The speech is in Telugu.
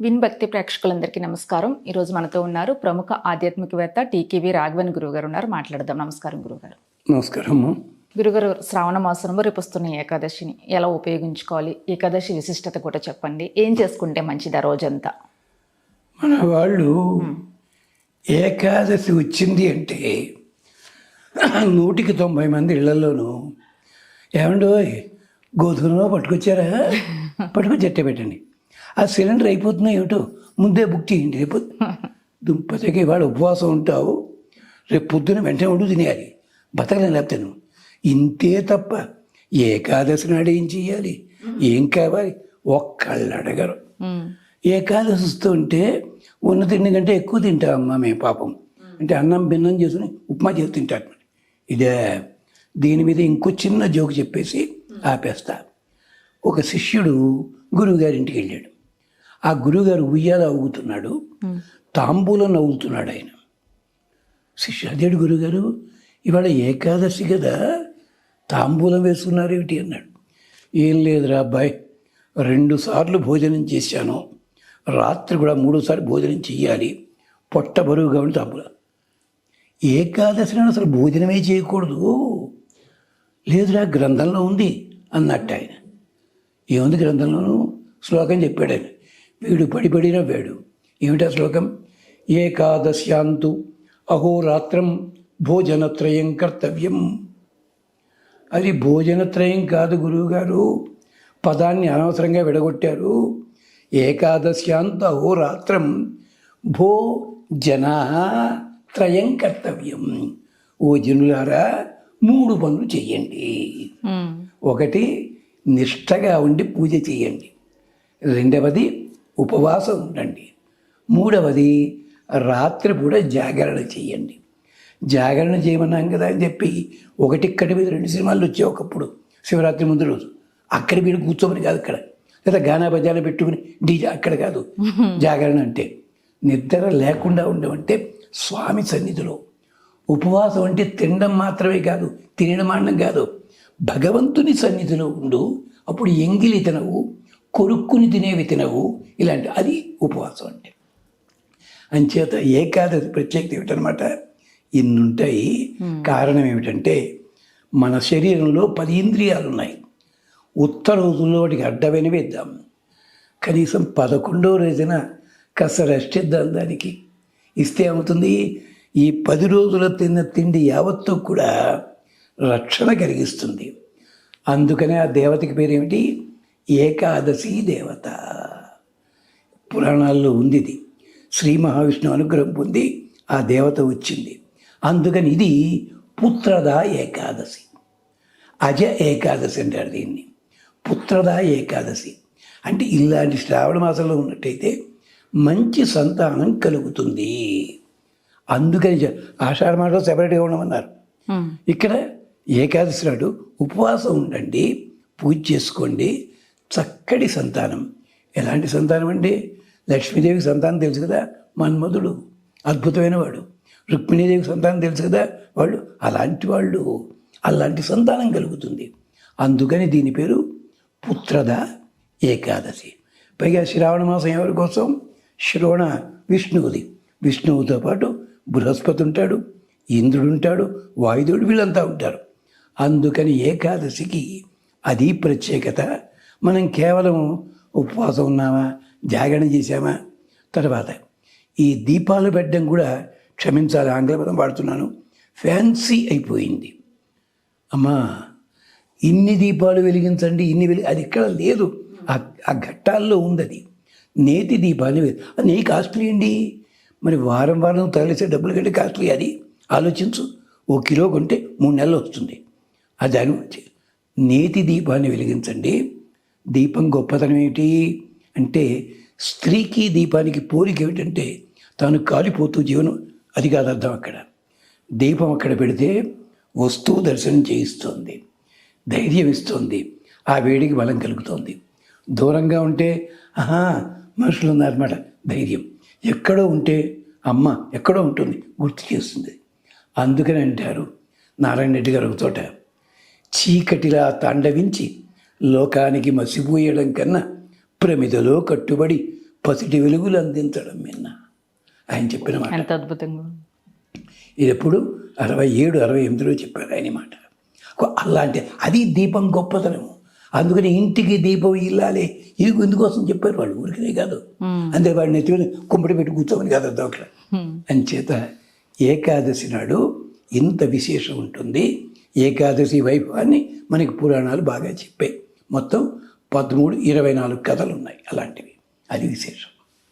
విన్ భక్తి ప్రేక్షకులందరికీ నమస్కారం. ఈరోజు మనతో ఉన్నారు ప్రముఖ ఆధ్యాత్మికవేత్త టీకేవి రాఘవన్ గురువు గారు ఉన్నారు. మాట్లాడదాం. నమస్కారం గురుగారు నమస్కారం గురుగారు శ్రావణ మాసంలో రేపు వస్తున్న ఏకాదశిని ఎలా ఉపయోగించుకోవాలి? ఏకాదశి విశిష్టత కూడా చెప్పండి. ఏం చేసుకుంటే మంచిది ఆ రోజంతా? మన వాళ్ళు ఏకాదశి వచ్చింది అంటే నూటికి తొంభై మంది ఇళ్ళలోనూ ఏమండో గోధుమలో పట్టుకొచ్చారా? పట్టుకొచ్చి చెట్టే పెట్టండి. ఆ సిలిండర్ అయిపోతున్నాయి ఏమిటో ముందే బుక్ చేయండి రేపు దుంపతకి వాడు ఉపవాసం ఉంటావు. రేపు పొద్దున వెంటనే ఉండు తినేయాలి బతకలేను లేకపోతే నువ్వు. ఇంతే తప్ప ఏకాదశి నాడు ఏం చెయ్యాలి? ఏం కావాలి? ఒక్కళ్ళు అడగరు. ఏకాదశి వస్తుంటే ఉన్న తిండి కంటే ఎక్కువ తింటామమ్మా మేము పాపం. అంటే అన్నం భిన్నం చేసుకుని ఉప్మా చేసి తింటారు. ఇదే దీని మీద ఇంకో చిన్న జోకు చెప్పేసి ఆపేస్తా. ఒక శిష్యుడు గురువుగారి ఇంటికి వెళ్ళాడు. ఆ గురువుగారు ఉయ్యాల ఊగుతున్నాడు తాంబూలం నవ్వుతున్నాడు ఆయన. శిష్యుడు అదేడు గురుగారు ఇవాళ ఏకాదశి కదా తాంబూలం వేసుకున్నారు ఏమిటి అన్నాడు. ఏం లేదురా అబ్బాయి రెండు సార్లు భోజనం చేశాను. రాత్రి కూడా మూడోసారి భోజనం చెయ్యాలి. పొట్ట బరువుగా ఉండి తాంబూలం. ఏకాదశి అసలు భోజనమే చేయకూడదు. లేదురా గ్రంథంలో ఉంది అన్నట్టు ఆయన. ఏముంది గ్రంథంలోనూ? శ్లోకం చెప్పాడు ఆయన. వీడు పడి పడి నవ్వాడు ఏమిటా శ్లోకం? ఏకాదశ్యాంతు అహోరాత్రం భోజనత్రయం కర్తవ్యం. అది భోజనత్రయం కాదు గురువుగారు. పదాన్ని అనవసరంగా విడగొట్టారు. ఏకాదశ్యాంత అహోరాత్రం భో జనా త్రయం కర్తవ్యం. ఓ జనులారా మూడు పనులు చెయ్యండి. మ్మ్. ఒకటి నిష్టగా ఉండి పూజ చేయండి రెండవది ఉపవాసం ఉండండి. మూడవది రాత్రి కూడా జాగరణ చేయండి. జాగరణ చేయమన్నాం కదా అని చెప్పి ఒకటి ఇక్కడ మీద రెండు సినిమాలు వచ్చాయి ఒకప్పుడు శివరాత్రి ముందు రోజు. అక్కడ వీడు కూర్చోమని కాదు ఇక్కడ. లేదా గానా బజాలు పెట్టుకుని డీజే అక్కడ కాదు. జాగరణ అంటే నిద్ర లేకుండా ఉండమంటే స్వామి సన్నిధిలో. ఉపవాసం అంటే తినడం మాత్రమే కాదు తినడం ఆడడం కాదు. భగవంతుని సన్నిధిలో ఉండు అప్పుడు ఎంగిలి తినవు కొరుక్కుని తినేవి తినవు ఇలాంటి అది ఉపవాసం అంటే. అంచేత ఏకాదశి ప్రత్యేకత ఏమిటనమాట ఇన్నుంటాయి. కారణం ఏమిటంటే మన శరీరంలో పది ఇంద్రియాలు ఉన్నాయి ఉత్తర రోజుల్లో వాటికి అడ్డమైన వేద్దాం. కనీసం పదకొండో రోజున కాస్త రెస్ట్ ఇద్దాం దానికి. ఇస్తే ఏమవుతుంది? ఈ పది రోజుల తిన్న తిండి యావత్తు కూడా రక్షణ కలిగిస్తుంది. అందుకనే ఆ దేవతకి పేరు ఏమిటి ఏకాదశి దేవత. పురాణాల్లో ఉంది ఇది శ్రీ మహావిష్ణువు అనుగ్రహం పొంది ఆ దేవత వచ్చింది. అందుకని ఇది పుత్రద ఏకాదశి. అజ ఏకాదశి అంటారు దీన్ని. పుత్రద ఏకాదశి. అంటే ఇలాంటి శ్రావణ మాసంలో ఉన్నట్టయితే మంచి సంతానం కలుగుతుంది. అందుకని ఆషాఢ మాసంలో సెపరేట్గా ఉండమన్నారు. ఇక్కడ ఏకాదశి నాడు ఉపవాసం ఉండండి పూజ చేసుకోండి చక్కటి సంతానం. ఎలాంటి సంతానం అండి లక్ష్మీదేవికి సంతానం తెలుసు కదా మన్మధుడు అద్భుతమైన వాడు. రుక్మిణీదేవి సంతానం తెలుసు కదా వాళ్ళు అలాంటి వాళ్ళు. అలాంటి సంతానం కలుగుతుంది. అందుకని దీని పేరు పుత్రద ఏకాదశి. పైగా శ్రావణ మాసం ఎవరి కోసం? శ్రవణ విష్ణువుది. విష్ణువుతో పాటు బృహస్పతి ఉంటాడు ఇంద్రుడు ఉంటాడు వాయుదేవుడు వీళ్ళంతా ఉంటారు. అందుకని ఏకాదశికి అది ప్రత్యేకత మనం కేవలం ఉపవాసం ఉన్నామా? జాగరణ చేసామా తర్వాత ఈ దీపాలు పెట్టడం కూడా క్షమించాలి ఆంగ్ల పదం వాడుతున్నాను. ఫ్యాన్సీ అయిపోయింది. అమ్మా ఇన్ని దీపాలు వెలిగించండి ఇన్ని వెలి అది ఇక్కడ లేదు. ఆ- ఆ ఘట్టాల్లో ఉంది అది నేతి దీపాన్ని వె- అది కాస్ట్లీ అండి మరి వారం వారం తగిలిసే డబ్బులు కంటే కాస్ట్లీ అది ఆలోచించు. ఓ కిలో కొంటే మూడు నెలలు వస్తుంది. అది దాని నేతి దీపాన్ని వెలిగించండి. దీపం గొప్పతనం ఏమిటి అంటే స్త్రీకి దీపానికి పోలిక ఏమిటంటే తాను కాలిపోతూ జీవనం అది కాదు అర్థం అక్కడ. దీపం అక్కడ పెడితే వస్తువు దర్శనం చేయిస్తుంది ధైర్యం ఇస్తుంది ఆ వేడికి బలం కలుగుతుంది. దూరంగా ఉంటే ఆహా మనుషులు ఉన్నారన్నమాట ధైర్యం. ఎక్కడో ఉంటే అమ్మ ఎక్కడో ఉంటుంది గుర్తు చేస్తుంది. అందుకని అంటారు నారాయణ రెడ్డి గారు ఒక చోట చీకటిలా తాండవించి లోకానికి మసిపోయడం కన్నా ప్రమిదలో కట్టుబడి పసిటి వెలుగులు అందించడం మిన్న. ఆయన చెప్పిన మాట. ఎంత అద్భుతంగా. ఇది ఎప్పుడు? అరవై ఏడు అరవై ఎనిమిదిలో చెప్పారు ఆయన మాట. అలాంటి అది దీపం గొప్పతనము అందుకని ఇంటికి దీపం ఇల్లాలి. ఇది ఎందుకోసం చెప్పారు? వాళ్ళు ఊరికనే కాదు. అంతే వాడిని ఎత్తుకుని కుంపటి పెట్టి కూర్చోమని కాదు అదొకటి హ్మ్. అంచేత ఏకాదశి నాడు ఇంత విశేషం ఉంటుంది. ఏకాదశి వైభవాన్ని మనకి పురాణాలు బాగా చెప్పాయి. మొత్తం పదమూడు ఇరవై నాలుగు కథలు ఉన్నాయి అలాంటివి. అది విశేషం.